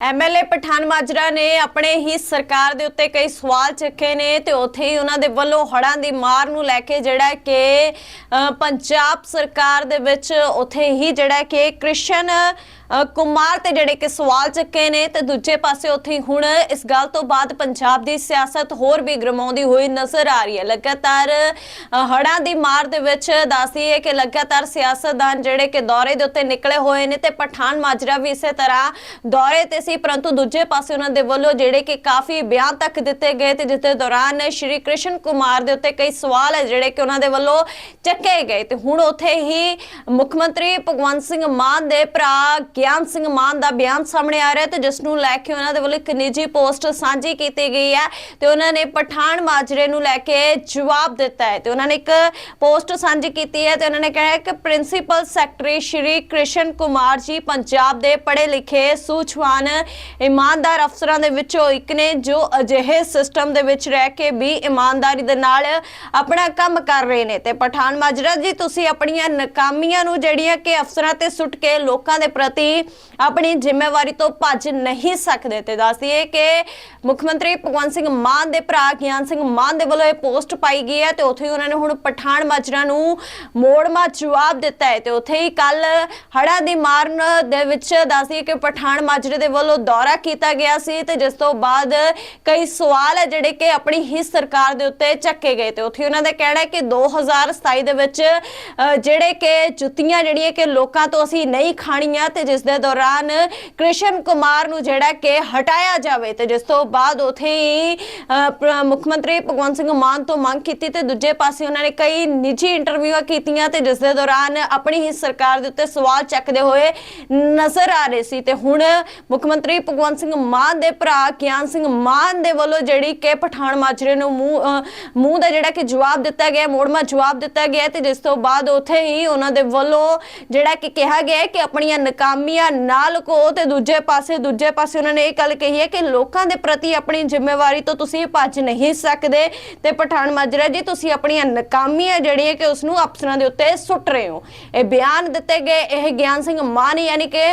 MLA Pathan Majra ਨੇ ਆਪਣੇ ਹੀ ਸਰਕਾਰ ਦੇ ਉੱਤੇ ਕਈ ਸਵਾਲ ਚੱਕੇ ਨੇ ਤੇ ਉੱਥੇ ਹੀ ਉਹਨਾਂ ਦੇ ਵੱਲੋਂ ਹੜ੍ਹਾਂ ਦੀ ਮਾਰ ਨੂੰ ਲੈ ਕੇ ਜਿਹੜਾ ਕਿ ਪੰਜਾਬ ਸਰਕਾਰ ਦੇ ਵਿੱਚ ਉੱਥੇ ਹੀ ਜਿਹੜਾ ਕਿ ਕ੍ਰਿਸ਼ਨ ਕੁਮਾਰ ਤੇ ਜਿਹੜੇ ਕਿ ਸਵਾਲ ਚੱਕੇ ਨੇ ਤੇ ਦੂਜੇ ਪਾਸੇ ਉੱਥੇ ਹੁਣ ਇਸ ਗੱਲ ਤੋਂ ਬਾਅਦ ਪੰਜਾਬ ਦੀ ਸਿਆਸਤ ਹੋਰ ਵੀ ਗਰਮਾਉਂਦੀ ਹੋਈ ਨਜ਼ਰ ਆ ਰਹੀ ਹੈ। ਲਗਾਤਾਰ ਅ, ਹੜ੍ਹਾਂ ਦੀ ਮਾਰ ਦੇ ਵਿੱਚ ਦੱਸਦੀ ਹੈ ਕਿ ਲਗਾਤਾਰ ਸਿਆਸਤਦਾਨ ਜਿਹੜੇ ਕਿ ਦੌਰੇ ਦੇ ਉੱਤੇ ਨਿਕਲੇ ਹੋਏ ਨੇ ਤੇ ਪਠਾਨ ਮਾਜਰਾ ਵੀ ਇਸੇ ਤਰ੍ਹਾਂ ਦੌਰੇ ਤੇ ਸੀ ਪਰੰਤੂ ਦੂਜੇ ਪਾਸੇ ਉਹਨਾਂ ਦੇ ਵੱਲੋਂ ਜਿਹੜੇ ਕਿ ਕਾਫੀ ਬਿਆਨ ਤੱਕ ਦਿੱਤੇ ਗਏ ਤੇ ਜਿਸ ਦੇ ਦੌਰਾਨ ਸ਼੍ਰੀ ਕ੍ਰਿਸ਼ਨ ਕੁਮਾਰ ਦੇ ਉੱਤੇ ਕਈ ਸਵਾਲ ਹੈ ਜਿਹੜੇ ਕਿ ਉਹਨਾਂ ਦੇ ਵੱਲੋਂ ਚੱਕੇ ਗਏ ਤੇ ਹੁਣ ਉੱਥੇ ਹੀ ਮੁੱਖ ਮੰਤਰੀ ਭਗਵੰਤ ਸਿੰਘ ਮਾਨ ਦੇ ਭਰਾ ਗਿਆਨ ਸਿੰਘ ਮਾਨ ਦਾ ਬਿਆਨ ਸਾਹਮਣੇ ਆ ਰਿਹਾ ਤੇ ਜਿਸ ਨੂੰ ਲੈ ਕੇ ਉਹਨਾਂ ਦੇ ਵੱਲੋਂ ਇੱਕ ਨਿੱਜੀ ਪੋਸਟ ਸਾਂਝੀ ਕੀਤੀ ਗਈ ਹੈ ਤੇ ਉਹਨਾਂ ਨੇ ਪਠਾਨ ਮਾਜਰੇ ਨੂੰ ਲੈ ਕੇ ਜਵਾਬ ਦਿੱਤਾ ਹੈ ਤੇ ਉਹਨਾਂ ਨੇ ਇੱਕ ਪੋਸਟ ਸਾਂਝੀ ਕੀਤੀ ਹੈ ਤੇ ਉਹਨਾਂ ਨੇ ਕਿਹਾ ਕਿ ਪ੍ਰਿੰਸੀਪਲ ਸੈਕਟਰੀ ਸ਼੍ਰੀ ਕ੍ਰਿਸ਼ਨ ਕੁਮਾਰ ਜੀ ਪੰਜਾਬ ਦੇ ਪੜ੍ਹੇ ਲਿਖੇ ਸੂਝਵਾਨ ਇਮਾਨਦਾਰ ਅਫਸਰਾਂ ਦੇ ਵਿੱਚੋਂ ਇੱਕ ਨੇ ਜੋ ਅਜਿਹੇ ਸਿਸਟਮ ਦੇ ਵਿੱਚ ਰਹਿ ਕੇ ਵੀ ਇਮਾਨਦਾਰੀ ਦੇ ਨਾਲ ਆਪਣਾ ਕੰਮ ਕਰ ਰਹੇ ਨੇ। ਤੇ ਪਠਾਨ ਮਾਜਰਾ ਜੀ, ਤੁਸੀਂ ਆਪਣੀਆਂ ਨਾਕਾਮੀਆਂ ਨੂੰ ਜਿਹੜੀਆਂ ਕਿ ਅਫਸਰਾਂ ਤੇ ਸੁੱਟ ਕੇ ਲੋਕਾਂ ਦੇ ਪ੍ਰਤੀ ਆਪਣੀ ਜ਼ਿੰਮੇਵਾਰੀ ਤੋਂ ਭੱਜ ਨਹੀਂ ਸਕਦੇ ਤੇ ਦੱਸਦੀਏ ਕਿ ਮੁੱਖ ਮੰਤਰੀ ਭਗਵੰਤ ਸਿੰਘ ਮਾਨ ਦੇ ਭਰਾ ਗਿਆਨ ਸਿੰਘ ਮਾਨ ਦੇ ਵੱਲੋਂ ਇਹ ਪੋਸਟ ਪਾਈ ਗਈ ਹੈ ਤੇ ਉੱਥੇ ਹੀ ਉਹਨਾਂ ਨੇ ਹੁਣ ਪਠਾਨ ਮਾਜਰਾ ਨੂੰ ਮੋੜਮਾ ਜਵਾਬ ਦਿੱਤਾ ਹੈ ਤੇ ਉੱਥੇ ਹੀ ਕੱਲ ਹੜ੍ਹਾਂ ਦੀ ਮਾਰਨ ਦੇ ਵਿੱਚ ਦੱਸਦੀਏ ਕਿ ਪਠਾਨ ਮਾਜਰੇ ਦੇ ਵੱਲੋਂ ਦੌਰਾ ਕੀਤਾ ਗਿਆ ਸੀ ਤੇ ਜਿਸ ਤੋਂ ਬਾਅਦ ਕਈ ਸਵਾਲ ਹੈ ਜਿਹੜੇ ਕਿ ਆਪਣੀ ਹੀ ਸਰਕਾਰ ਦੇ ਉੱਤੇ ਚੱਕੇ ਗਏ ਤੇ ਉੱਥੇ ਉਹਨਾਂ ਦਾ ਕਹਿਣਾ ਹੈ ਕਿ 2027 ਦੇ ਵਿੱਚ ਅ, ਜਿਹੜੇ ਕਿ ਜੁੱਤੀਆਂ ਜਿਹੜੀਆਂ ਕਿ ਲੋਕਾਂ ਤੋਂ ਅਸੀਂ ਨਹੀਂ ਖਾਣੀਆਂ ਤੇ ਜਿਸ ਦੇ ਦੌਰਾਨ ਕ੍ਰਿਸ਼ਨ ਕੁਮਾਰ ਨੂੰ ਜਿਹੜਾ ਕਿ ਹਟਾਇਆ ਜਾਵੇ ਤੇ ਜਿਸ ਤੋਂ ਬਾਅਦ ਉਥੇ ਹੀ ਮੁੱਖ ਮੰਤਰੀ ਭਗਵੰਤ ਸਿੰਘ ਮਾਨ ਤੋਂ ਮੰਗ ਕੀਤੀ ਤੇ ਦੂਜੇ ਪਾਸੇ ਉਹਨਾਂ ਨੇ ਕਈ ਨਿੱਜੀ ਇੰਟਰਵਿਊਆਂ ਕੀਤੀਆਂ ਤੇ ਜਿਸ ਦੇ ਦੌਰਾਨ ਆਪਣੀ ਹੀ ਸਰਕਾਰ ਦੇ ਉੱਤੇ ਸਵਾਲ ਚੱਕਦੇ ਹੋਏ ਨਜ਼ਰ ਆ ਰਹੇ ਸੀ ਤੇ ਹੁਣ ਮੁੱਖ ਮੰਤਰੀ ਭਗਵੰਤ ਸਿੰਘ ਮਾਨ ਦੇ ਭਰਾ ਗਿਆਨ ਸਿੰਘ ਮਾਨ ਦੇ ਵੱਲੋਂ ਜਿਹੜੀ ਕਿ ਪਠਾਨ ਮਾਜਰੇ ਨੂੰ ਮੂੰਹ ਮੂੰਹ ਦਾ ਜਿਹੜਾ ਕਿ ਜਵਾਬ ਦਿੱਤਾ ਗਿਆ, ਮੋੜਮਾ ਜਵਾਬ ਦਿੱਤਾ ਗਿਆ ਤੇ ਜਿਸ ਤੋਂ ਬਾਅਦ ਉਥੇ ਹੀ ਉਹਨਾਂ ਦੇ ਵੱਲੋਂ ਜਿਹੜਾ ਕਿ ਕਿਹਾ ਗਿਆ ਕਿ ਆਪਣੀਆਂ ਨਾਕਾਮੀਆਂ ਨਾਲ ਕੋ ਤੇ ਦੂਜੇ ਪਾਸੇ ਦੂਜੇ ਪਾਸੇ ਉਹਨਾਂ ਨੇ ਇਹ ਗੱਲ ਕਹੀ ਹੈ ਕਿ ਲੋਕਾਂ ਦੇ ਪ੍ਰਤੀ ਆਪਣੀ ਜ਼ਿੰਮੇਵਾਰੀ ਤੋਂ ਤੁਸੀਂ ਭੱਜ ਨਹੀਂ ਸਕਦੇ ਤੇ ਪਠਾਨ ਮਾਜਰਾ ਜੀ, ਤੁਸੀਂ ਆਪਣੀਆਂ ਨਾਕਾਮੀਆਂ ਜਿਹੜੀਆਂ ਕਿ ਉਸ ਨੂੰ ਅਫਸਰਾਂ ਦੇ ਉੱਤੇ ਸੁੱਟ ਰਹੇ ਹੋ। ਇਹ ਬਿਆਨ ਦਿੱਤੇ ਗਏ, ਇਹ ਗਿਆਨ ਸਿੰਘ ਮਾਨ ਯਾਨੀ ਕਿ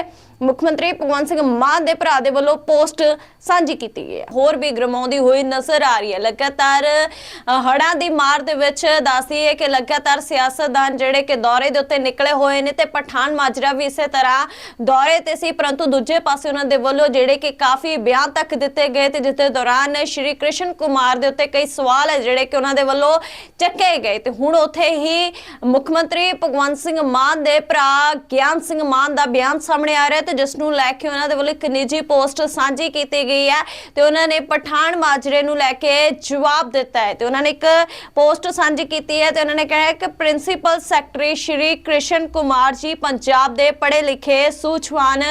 ਮੁੱਖ ਮੰਤਰੀ ਭਗਵੰਤ ਸਿੰਘ ਮਾਨ ਦੇ ਭਰਾ ਦੇ ਵੱਲੋਂ ਪੋਸਟ ਸਾਂਝੀ ਕੀਤੀ ਗਈ ਹੈ। ਹੋਰ ਵੀ ਗਰਮਾਉਂਦੀ ਹੋਈ ਨਜ਼ਰ ਆ ਰਹੀ ਹੈ। ਲਗਾਤਾਰ ਅ, ਹੜ੍ਹਾਂ ਦੀ ਮਾਰ ਦੇ ਵਿੱਚ ਦੱਸਦੀ ਹੈ ਕਿ ਲਗਾਤਾਰ ਸਿਆਸਤਦਾਨ ਜਿਹੜੇ ਕਿ ਦੌਰੇ ਦੇ ਉੱਤੇ ਨਿਕਲੇ ਹੋਏ ਨੇ ਤੇ ਪਠਾਨ ਮਾਜਰਾ ਵੀ ਇਸੇ ਤਰ੍ਹਾਂ ਦੌਰੇ ਤੇ ਸੀ ਪਰੰਤੂ ਦੂਜੇ ਪਾਸੇ ਉਹਨਾਂ ਦੇ ਵੱਲੋਂ ਜਿਹੜੇ ਕਿ ਕਾਫੀ ਬਿਆਨ ਤੱਕ ਦਿੱਤੇ ਗਏ ਤੇ ਜਿਸ ਦੇ ਦੌਰਾਨ ਸ਼੍ਰੀ ਕ੍ਰਿਸ਼ਨ ਕੁਮਾਰ ਦੇ ਉੱਤੇ ਕਈ ਸਵਾਲ ਹੈ ਜਿਹੜੇ ਕਿ ਉਹਨਾਂ ਦੇ ਵੱਲੋਂ ਚੱਕੇ ਗਏ ਤੇ ਹੁਣ ਉੱਥੇ ਹੀ ਮੁੱਖ ਮੰਤਰੀ ਭਗਵੰਤ ਸਿੰਘ ਮਾਨ ਦੇ ਭਰਾ ਗਿਆਨ ਸਿੰਘ ਮਾਨ ਦਾ ਬਿਆਨ ਸਾਹਮਣੇ ਆ ਰਿਹਾ ਤੇ ਜਿਸ ਨੂੰ ਲੈ ਕੇ ਉਹਨਾਂ ਦੇ ਵੱਲੋਂ ਇੱਕ ਨਿੱਜੀ ਪੋਸਟ ਸਾਂਝੀ ਕੀਤੀ ਗਈ ਹੈ ਤੇ ਉਹਨਾਂ ਨੇ ਪਠਾਨ ਮਾਜਰੇ ਨੂੰ ਲੈ ਕੇ ਜਵਾਬ ਦਿੱਤਾ ਹੈ ਤੇ ਉਹਨਾਂ ਨੇ ਇੱਕ ਪੋਸਟ ਸਾਂਝੀ ਕੀਤੀ ਹੈ ਤੇ ਉਹਨਾਂ ਨੇ ਕਿਹਾ ਕਿ ਪ੍ਰਿੰਸੀਪਲ ਸੈਕਟਰੀ ਸ਼੍ਰੀ ਕ੍ਰਿਸ਼ਨ ਕੁਮਾਰ ਜੀ ਪੰਜਾਬ ਦੇ ਪੜ੍ਹੇ ਲਿਖੇ ਸੂਝਵਾਨ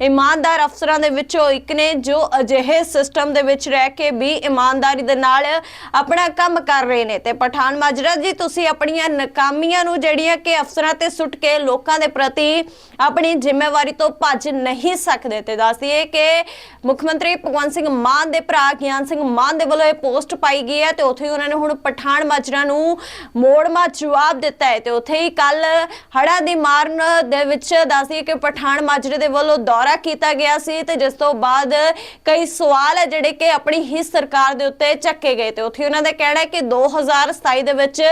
ਇਮਾਨਦਾਰ ਅਫਸਰਾਂ ਦੇ ਵਿੱਚੋਂ ਇੱਕ ਨੇ ਜੋ ਅਜਿਹੇ ਸਿਸਟਮ ਦੇ ਵਿੱਚ ਰਹਿ ਕੇ ਵੀ ਇਮਾਨਦਾਰੀ ਦੇ ਨਾਲ ਆਪਣਾ ਕੰਮ ਕਰ ਰਹੇ ਨੇ। ਤੇ ਪਠਾਨ ਮਾਜਰਾ ਜੀ, ਤੁਸੀਂ ਆਪਣੀਆਂ ਨਾਕਾਮੀਆਂ ਨੂੰ ਜਿਹੜੀਆਂ ਕਿ ਅਫਸਰਾਂ ਤੇ ਸੁੱਟ ਕੇ ਲੋਕਾਂ ਦੇ ਪ੍ਰਤੀ ਆਪਣੀ ਜ਼ਿੰਮੇਵਾਰੀ ਤੋਂ ਭੱਜ ਨਹੀਂ ਸਕਦੇ ਤੇ ਦੱਸਦੀਏ ਕਿ ਮੁੱਖ ਮੰਤਰੀ ਭਗਵੰਤ ਸਿੰਘ ਮਾਨ ਦੇ ਭਰਾ ਗਿਆਨ ਸਿੰਘ ਮਾਨ ਦੇ ਵੱਲੋਂ ਇਹ ਪੋਸਟ ਪਾਈ ਗਈ ਹੈ ਤੇ ਉੱਥੇ ਹੀ ਉਹਨਾਂ ਨੇ ਹੁਣ ਪਠਾਨ ਮਾਜਰਾ ਨੂੰ ਮੋੜਮਾ ਜਵਾਬ ਦਿੱਤਾ ਹੈ ਤੇ ਉੱਥੇ ਹੀ ਕੱਲ ਹੜ੍ਹਾਂ ਦੀ ਮਾਰਨ ਦੇ ਵਿੱਚ ਦੱਸਦੀਏ ਕਿ ਪਠਾਨ ਮਾਜਰੇ ਦੇ ਵੱਲੋਂ ਦੌਰਾ ਕੀਤਾ ਗਿਆ ਸੀ ਤੇ ਜਿਸ ਤੋਂ ਬਾਅਦ ਕਈ ਸਵਾਲ ਹੈ ਜਿਹੜੇ ਕਿ ਆਪਣੀ ਹੀ ਸਰਕਾਰ ਦੇ ਉੱਤੇ ਚੱਕੇ ਗਏ ਤੇ ਉੱਥੇ ਉਹਨਾਂ ਦਾ ਕਹਿਣਾ ਹੈ ਕਿ 2027 ਦੇ ਵਿੱਚ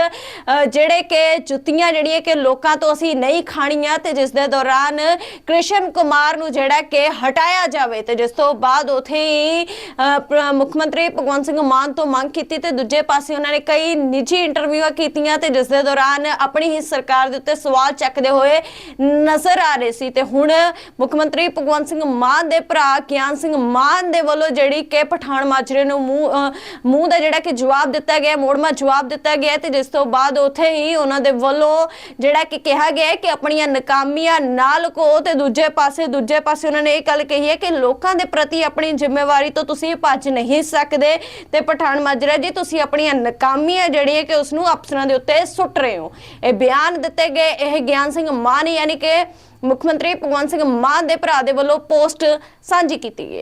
ਜਿਹੜੇ ਕਿ ਜੁੱਤੀਆਂ ਜਿਹੜੀਆਂ ਕਿ ਲੋਕਾਂ ਤੋਂ ਅਸੀਂ ਨਹੀਂ ਖਾਣੀਆਂ ਤੇ ਜਿਸ ਦੇ ਦੌਰਾਨ ਕ੍ਰਿਸ਼ਨ ਕੁਮਾਰ ਨੂੰ ਜਿਹੜਾ ਕਿ ਹਟਾਇਆ ਜਾਵੇ ਤੇ ਜਿਸ ਤੋਂ ਬਾਅਦ ਉਥੇ ਹੀ ਮੁੱਖ ਮੰਤਰੀ ਭਗਵੰਤ ਸਿੰਘ ਮਾਨ ਤੋਂ ਮੰਗ ਕੀਤੀ ਤੇ ਦੂਜੇ ਪਾਸੇ ਉਹਨਾਂ ਨੇ ਕਈ ਨਿੱਜੀ ਇੰਟਰਵਿਊਆਂ ਕੀਤੀਆਂ ਤੇ ਜਿਸ ਦੇ ਦੌਰਾਨ ਆਪਣੀ ਹੀ ਸਰਕਾਰ ਦੇ ਉੱਤੇ ਸਵਾਲ ਚੱਕਦੇ ਹੋਏ ਨਜ਼ਰ ਆ ਰਹੇ ਸੀ। ਤੇ ਹੁਣ ਮੁੱਖ ਮੰਤਰੀ ਭਗਵੰਤ ਸਿੰਘ ਮਾਨ ਦੇ ਭਰਾ ਗਿਆਨ ਸਿੰਘ ਮਾਨ ਦੇ ਵੱਲੋਂ ਜਿਹੜੀ ਕਿ ਪਠਾਨ ਮਾਜਰੇ ਨੂੰ ਮੂੰਹ ਮੂੰਹ ਦਾ ਜਿਹੜਾ ਕਿ ਜਵਾਬ ਦਿੱਤਾ ਗਿਆ, ਮੋੜਮਾ ਜਵਾਬ ਦਿੱਤਾ ਗਿਆ ਤੇ ਜਿਸ ਤੋਂ ਬਾਅਦ ਉਥੇ ਹੀ ਉਹਨਾਂ ਦੇ ਵੱਲੋਂ ਜਿਹੜਾ ਕਿ ਕਿਹਾ ਗਿਆ ਕਿ ਆਪਣੀਆਂ ਨਾਕਾਮੀਆਂ ਨਾਲ ਕੋ ਤੇ ਦੂਜੇ ਪਾਸੇ ਦੂਜੇ ਪਾਸੇ ਉਹਨਾਂ ਨੇ ਇਹ ਗੱਲ ਕਹੀ ਹੈ ਕਿ ਲੋਕਾਂ ਦੇ ਪ੍ਰਤੀ ਆਪਣੀ ਜ਼ਿੰਮੇਵਾਰੀ ਤੋਂ ਤੁਸੀਂ ਭੱਜ ਨਹੀਂ ਸਕਦੇ ਤੇ ਪਠਾਨ ਮਾਜਰਾ ਜੀ, ਤੁਸੀਂ ਆਪਣੀਆਂ ਨਾਕਾਮੀਆਂ ਜਿਹੜੀਆਂ ਕਿ ਉਸ ਨੂੰ ਅਫਸਰਾਂ ਦੇ ਉੱਤੇ ਸੁੱਟ ਰਹੇ ਹੋ। ਇਹ ਬਿਆਨ ਦਿੱਤੇ ਗਏ, ਇਹ ਗਿਆਨ ਸਿੰਘ ਮਾਨ ਯਾਨੀ ਕਿ ਮੁੱਖ ਮੰਤਰੀ ਭਗਵੰਤ ਸਿੰਘ ਮਾਨ ਦੇ ਭਰਾ ਦੇ ਵੱਲੋਂ ਪੋਸਟ ਸਾਂਝੀ ਕੀਤੀ ਗਈ ਹੈ।